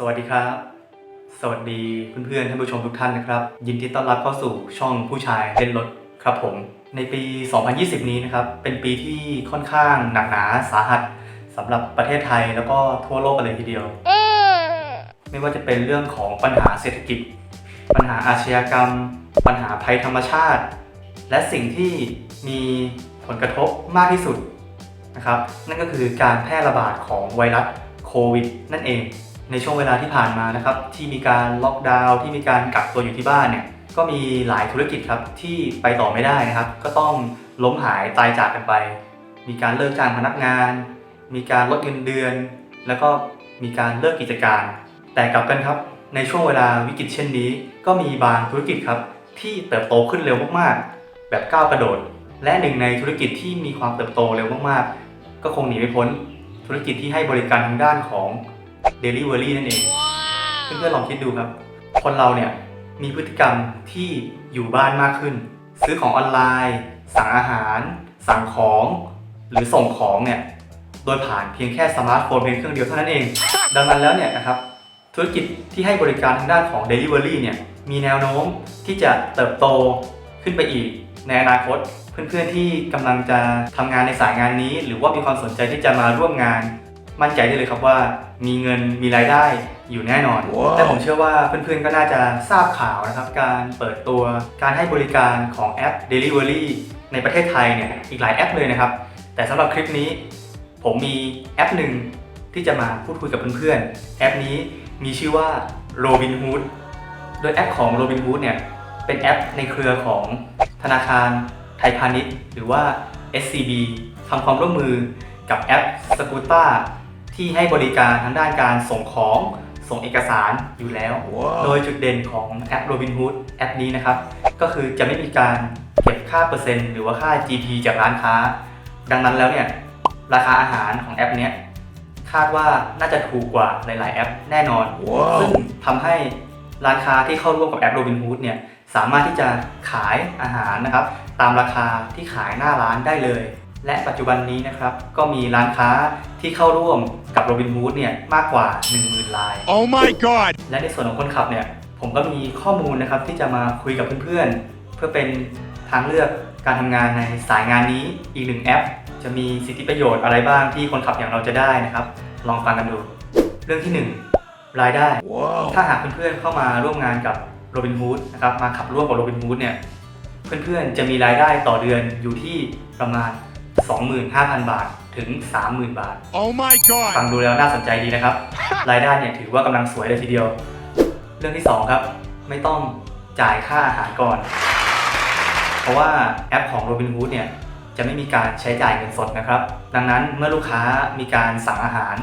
สวัสดีครับ สวัสดีเพื่อนๆท่านผู้ชมทุกท่านนะครับ ยินดีต้อนรับเข้าสู่ช่องผู้ชายเล่นรถครับผม ในปี 2020 นี้นะครับ เป็นปีที่ค่อนข้างหนักหนาสาหัสสำหรับประเทศไทยแล้วก็ทั่วโลกกันเลยทีเดียว ไม่ว่าจะเป็นเรื่องของปัญหาเศรษฐกิจ ปัญหาอาชญากรรม ปัญหาภัยธรรมชาติ และสิ่งที่มีผลกระทบมากที่สุดนะครับ นั่นก็คือการแพร่ระบาดของไวรัสโควิดนั่นเอง ในช่วงเวลาที่ผ่านมานะครับที่มีการล็อกดาวน์ที่มีการกักตัวอยู่ที่บ้านเนี่ยก็มีหลายธุรกิจครับที่ไปต่อไม่ได้นะครับ ก็ต้องล้มหายตายจากกันไป มีการเลิกจ้างพนักงาน มีการลดเงินเดือน แล้วก็มีการเลิกกิจการ แต่กลับกันครับ ในช่วงเวลาวิกฤตเช่นนี้ ก็มีบางธุรกิจครับที่เติบโตขึ้นเร็วมากๆ แบบก้าวกระโดด และหนึ่งในธุรกิจที่มีความเติบโตเร็วมากๆ ก็คงหนีไม่พ้นธุรกิจที่ให้บริการทางด้านของ Delivery นั่นเอง เพื่อนๆลองคิดดูครับ คนเราเนี่ยมีพฤติกรรมที่อยู่บ้านมากขึ้น ซื้อของออนไลน์ สั่งอาหาร สั่งของ หรือส่งของเนี่ยโดยผ่านเพียงแค่สมาร์ทโฟนเพียงเครื่องเดียวเท่านั้นเอง ดังนั้นแล้วเนี่ยนะครับธุรกิจที่ให้บริการทางด้านของ Delivery เนี่ยมีแนวโน้มที่จะเติบโตขึ้นไปอีกในอนาคต เพื่อนๆที่กำลังจะทำงานในสายงานนี้ หรือว่ามีความสนใจที่จะมาร่วมงาน มั่นใจได้เลยครับว่ามีเงินมีรายได้อยู่แน่นอนว้าวและผมเชื่อว่าเพื่อนๆก็น่าจะทราบข่าวนะครับ การเปิดตัวการให้บริการของแอป Delivery ในประเทศไทยเนี่ยอีกหลายแอปเลยนะครับ แต่สำหรับคลิปนี้ ผมมีแอปหนึ่งที่จะมาพูดคุยกับเพื่อนๆ แอปนี้มีชื่อว่า Robinhood โดยแอปของ Robinhood เนี่ยเป็นแอปในเครือของธนาคารไทยพาณิชย์ หรือว่า SCB ทำความร่วมมือกับแอป s c o o t a ที่ให้บริการทางด้านการส่งของส่งเอกสารอยู่แล้ว โดยจุดเด่นของแอป Robinhood แอปนี้นะครับ ก็คือจะไม่มีการเก็บค่าเปอร์เซ็นต์หรือว่าค่า GP จากร้านค้า ดังนั้นแล้วเนี่ยราคาอาหารของแอปเนี้ยคาดว่าน่าจะถูกกว่าหลาย ๆ แอปแน่นอนว้าวซึ่งทำให้ร้านค้าที่เข้าร่วมกับแอป Robinhood เนี่ยสามารถที่จะขายอาหารนะครับ ตามราคาที่ขายหน้าร้านได้เลย และปัจจุบันนี้นะครับ ก็มีร้านค้าที่เข้าร่วมกับ Robinhood เนี่ยมากกว่า 10,000 ราย Oh my god! และในส่วนของคนขับเนี่ย ผมก็มีข้อมูลนะครับที่จะมาคุยกับเพื่อนๆ เพื่อเป็นทางเลือกการทำงานในสายงานนี้อีกหนึ่งแอป จะมีสิทธิประโยชน์อะไรบ้างที่คนขับอย่างเราจะได้นะครับ ลองฟังกันดู เรื่องที่ 1 รายได้ Wow! ถ้าหากเพื่อนๆเข้ามาร่วมงานกับ Robinhood นะครับมาขับร่วมกับ Robinhood เนี่ยเพื่อนๆจะมีรายได้ต่อเดือนอยู่ที่ประมาณ 25,000 บาทถึง 30,000 บาท Oh my ฟัง god! ดูแล้วน่าสนใจดีนะครับ รายได้เนี่ยถือว่ากำลังสวยเลยทีเดียว เรื่องที่ 2 ครับ ไม่ต้องจ่ายค่าอาหารก่อน เพราะว่าแอปของ Robinhood เนี่ยจะไม่มีการใช้จ่ายเงินสดนะครับ ดังนั้นเมื่อลูกค้ามีการสั่งอาหาร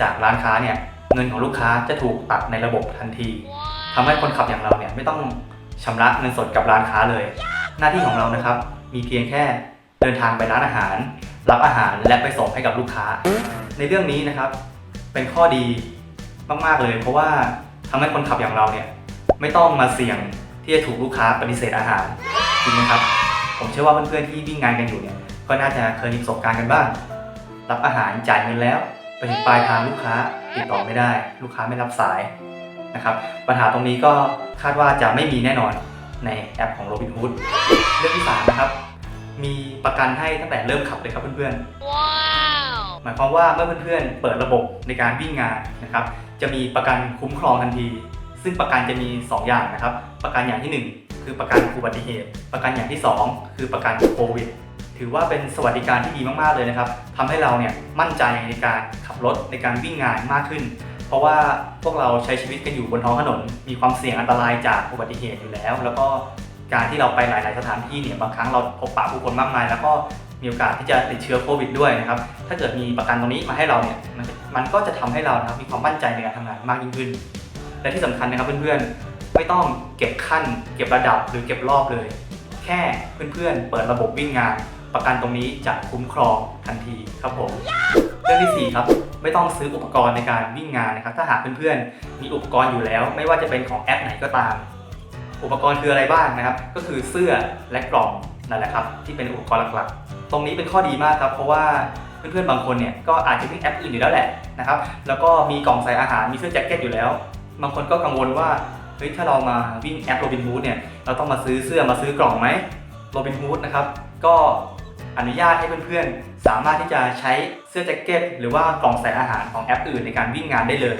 จากร้านค้าเนี่ยเงินของลูกค้าจะถูกตัดในระบบทันทีทำให้คนขับอย่างเราเนี่ยไม่ต้องชำระเงินสดกับร้านค้าเลย หน้าที่ของเรานะครับ มีเพียงแค่ เดินทางไปร้านอาหาร รับอาหารและไปส่งให้กับลูกค้า ในเรื่องนี้นะครับ เป็นข้อดีมากๆเลย เพราะว่าทำให้คนขับอย่างเราเนี่ยไม่ต้องมาเสี่ยงที่จะถูกลูกค้าปฏิเสธอาหารจริงไหมครับ ผมเชื่อว่าเพื่อนๆที่วิ่งงานกันอยู่เนี่ยก็น่าจะเคยมีประสบการณ์กันบ้างรับอาหารจ่ายเงินแล้วไปถึงปลายทางลูกค้าติดต่อไม่ได้ ลูกค้าไม่รับสายนะครับปัญหาตรงนี้ก็คาดว่าจะไม่มีแน่นอนในแอปของ Robinhood เรื่องที่สามนะครับ มีประกันให้ตั้งแต่เริ่มขับเลยครับเพื่อนๆหมายความว่าเมื่อเพื่อนๆ เปิดระบบในการวิ่งงานนะครับ จะมีประกันคุ้มครองทันที ซึ่งประกันจะมี 2 อย่างนะครับ ประกันอย่างทีหนึ่1 คือประกันอุบัติเหตุ ประกันอย่างที่ 2 คือประกันโควิด ถือว่าเป็นสวัสดิการที่ดีมากๆเลยนะครับทำให้เราเนี่ยมั่นใจในการขับรถในการวิ่งงานมากขึ้น เพราะว่าพวกเราใช้ชีวิตกันอยู่บนท้องถนน มีความเสี่ยงอันตรายจากอุบัติเหตุอยู่แล้ว แล้วก็ การที่เราไปหลาย ๆ สถานที่เนี่ยบางครั้งเราพบปะผู้คนมากมาย แล้วก็มีโอกาสที่จะติดเชื้อโควิดด้วยนะครับ ถ้าเกิดมีประกันตรงนี้มาให้เราเนี่ยมันก็จะทำให้เรานะครับมีความมั่นใจในการทำงานมากยิ่งขึ้น และที่สำคัญนะครับเพื่อน ๆ ไม่ต้องเก็บขั้น เก็บระดับหรือเก็บรอบเลย แค่เพื่อน ๆ เปิดระบบวิ่งงาน ประกันตรงนี้จะคุ้มครองทันทีครับผมเรื่องที่สี่ครับไม่ต้องซื้ออุปกรณ์ในการวิ่งงานนะครับ ถ้าหากเพื่อนๆมีอุปกรณ์อยู่แล้ว ไม่ว่าจะเป็นของแอปไหนก็ตาม อุปกรณ์คืออะไรบ้างนะครับ ก็คือเสื้อและกล่องนั่นแหละครับ ที่เป็นอุปกรณ์หลักๆ ตรงนี้เป็นข้อดีมากครับ เพราะว่าเพื่อนๆบางคนเนี่ยก็อาจจะวิ่งแอปอื่นอยู่แล้วแหละนะครับ แล้วก็มีกล่องใส่อาหารมีเสื้อแจ็คเก็ตอยู่แล้ว บางคนก็กังวลว่าเฮ้ยถ้าเรามาวิ่งแอปโรบินฮูดเนี่ยเราต้องมาซื้อเสื้อมาซื้อกล่องไหมโรบินฮูดนะครับก็อนุญาตให้เพื่อนๆ สามารถที่จะใช้เสื้อแจ็คเก็ต หรือว่ากล่องใส่อาหารของแอปอื่นในการวิ่งงานได้เลย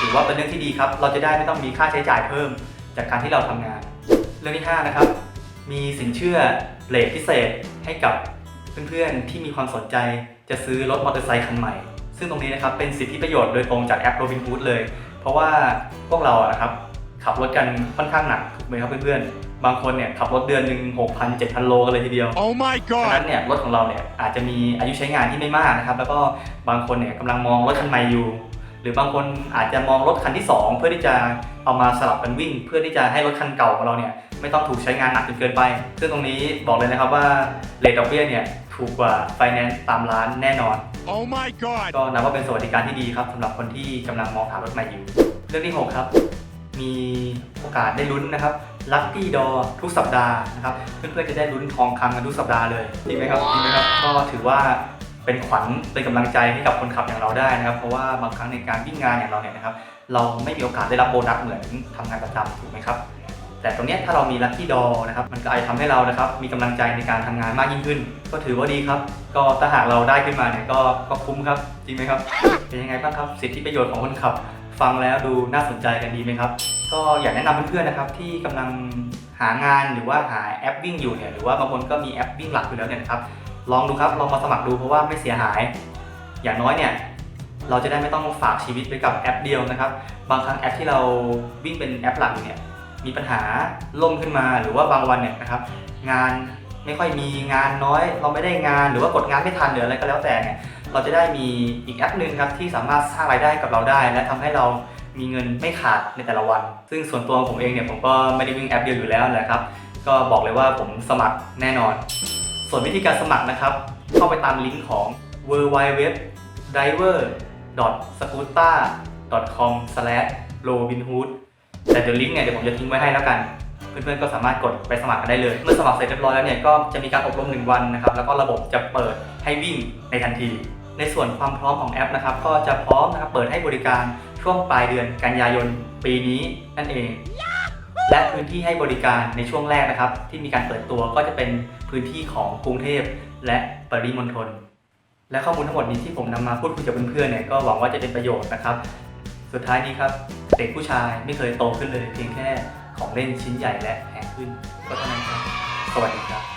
ถือว่าเป็นเรื่องที่ดีครับ เราจะได้ไม่ต้องมีค่าใช้จ่ายเพิ่ม จากการที่เราทำงาน เรื่องที่ 5 นะครับ มีสินเชื่อเลทพิเศษให้กับเพื่อนๆ ที่มีความสนใจจะซื้อรถมอเตอร์ไซค์คันใหม่ ซึ่งตรงนี้นะครับเป็นสิทธิประโยชน์โดยตรงจากแอป Robinhood เลย เพราะว่าพวกเราอะนะครับขับรถกันค่อนข้างหนักถูกไหมครับเพื่อนๆ บางคนเนี่ยขับรถเดือนหนึ่ง6,000 7,000 โลกันเลยทีเดียว Oh my ดังนั้น god! เนี่ยรถของเราเนี่ยอาจจะมีอายุใช้งานที่ไม่มากนะครับ แล้วก็บางคนเนี่ยกำลังมองรถคันใหม่อยู่ หรือบางคนอาจจะมองรถคันที่ 2 เพื่อที่จะเอามาสลับกันวิ่ง เพื่อที่จะให้รถคันเก่าของเราเนี่ยไม่ต้องถูกใช้งานหนักจนเกินไป ซึ่งตรงนี้บอกเลยนะครับว่าเลทดอกเบี้ยเนี่ยถูกกว่าไฟแนนซ์ตามร้านแน่นอน Oh my god! ก็นับว่าเป็นสวัสดิการที่ดีครับสำหรับคนที่กำลังมองหารถใหม่อยู่ เรื่องที่ 6 ครับ มีโอกาสได้ลุ้นนะครับลัคกี้ดอทุกสัปดาห์นะครับเพื่อนๆจะได้ลุ้นทองคำกันทุกสัปดาห์เลยจริงไหมครับจริงไหมครับก็ถือว่า เป็นขวัญเป็นกำลังใจให้กับคนขับอย่างเราได้นะครับ เพราะว่าบางครั้งในการวิ่งงานอย่างเราเนี่ยนะครับ เราไม่มีโอกาสได้รับโบนัสเหมือนทำงานประจำถูกไหมครับ แต่ตรงนี้ถ้าเรามีลัคกี้ดอนะครับ มันก็อาจะทำให้เรานะครับ มีกำลังใจในการทำงานมากยิ่งขึ้น ก็ถือว่าดีครับ ก็ถ้าหากเราได้ขึ้นมาเนี่ยก็ก็คุ้มครับ จริงไหมครับ เป็นยังไงบ้างครับ สิทธิประโยชน์ของคนขับ ฟังแล้วดูน่าสนใจกันดีไหมครับ ก็อยากแนะนำเพื่อนๆนะครับที่กำลังหางานหรือว่าหาแอปวิ่งอยู่เนี่ยหรือว่าบางคนก็มีแอปวิ่งหลักอยู่แล้วเนี่ยนะครับ ลองดูครับ ลองมาสมัครดูเพราะว่าไม่เสียหาย อย่างน้อยเนี่ย เราจะได้ไม่ต้องฝากชีวิตไปกับแอปเดียวนะครับ บางครั้งแอปที่เราวิ่งเป็นแอปหลักเนี่ย มีปัญหาล่มขึ้นมา หรือว่าบางวันเนี่ยนะครับ งานไม่ค่อยมีงานน้อย เราไม่ได้งานหรือว่ากดงานไม่ทันหรืออะไรก็แล้วแต่เนี่ย เราจะได้มีอีกแอปหนึ่งครับที่สามารถสร้างรายได้กับเราได้ และทำให้เรามีเงินไม่ขาดในแต่ละวัน ซึ่งส่วนตัวผมเองเนี่ยผมก็ไม่ได้วิ่งแอปเดียวอยู่แล้วแหละครับ ก็บอกเลยว่าผมสมัครแน่นอน ส่วนวิธีการสมัครนะครับ เข้าไปตามลิงก์ของ w w w d i v e r s c o o t a c o m r o b i n h o o d แต่เดี๋ยวลิงก์เนี่ยเดี๋ยวผมจะทิ้งไว้ให้แล้วกัน เพื่อนๆก็สามารถกดไปสมัครกันได้เลย เมื่อสมัครเสร็จเรียบร้อยแล้วเนี่ยก็จะมีการอบรม 1 วันนะครับ แล้วก็ระบบจะเปิดให้วิ่งในทันที ในส่วนความพร้อมของแอปนะครับ ก็จะพร้อมนะครับเปิดให้บริการช่วงปลายเดือนกันยายนปีนี้นั่นเอง และพื้นที่ให้บริการในช่วงแรกนะครับ ที่มีการเปิดตัวก็จะเป็น พื้นที่ของกรุงเทพและปริมณฑลและข้อมูลทั้งหมดนี้ที่ผมนำมาพูดคุยกับเพื่อนๆเนี่ยก็หวังว่าจะเป็นประโยชน์นะครับ สุดท้ายนี้ครับเด็กผู้ชายไม่เคยโตขึ้นเลย เพียงแค่ของเล่นชิ้นใหญ่และแพงขึ้นก็เท่านั้นครับสวัสดีครับ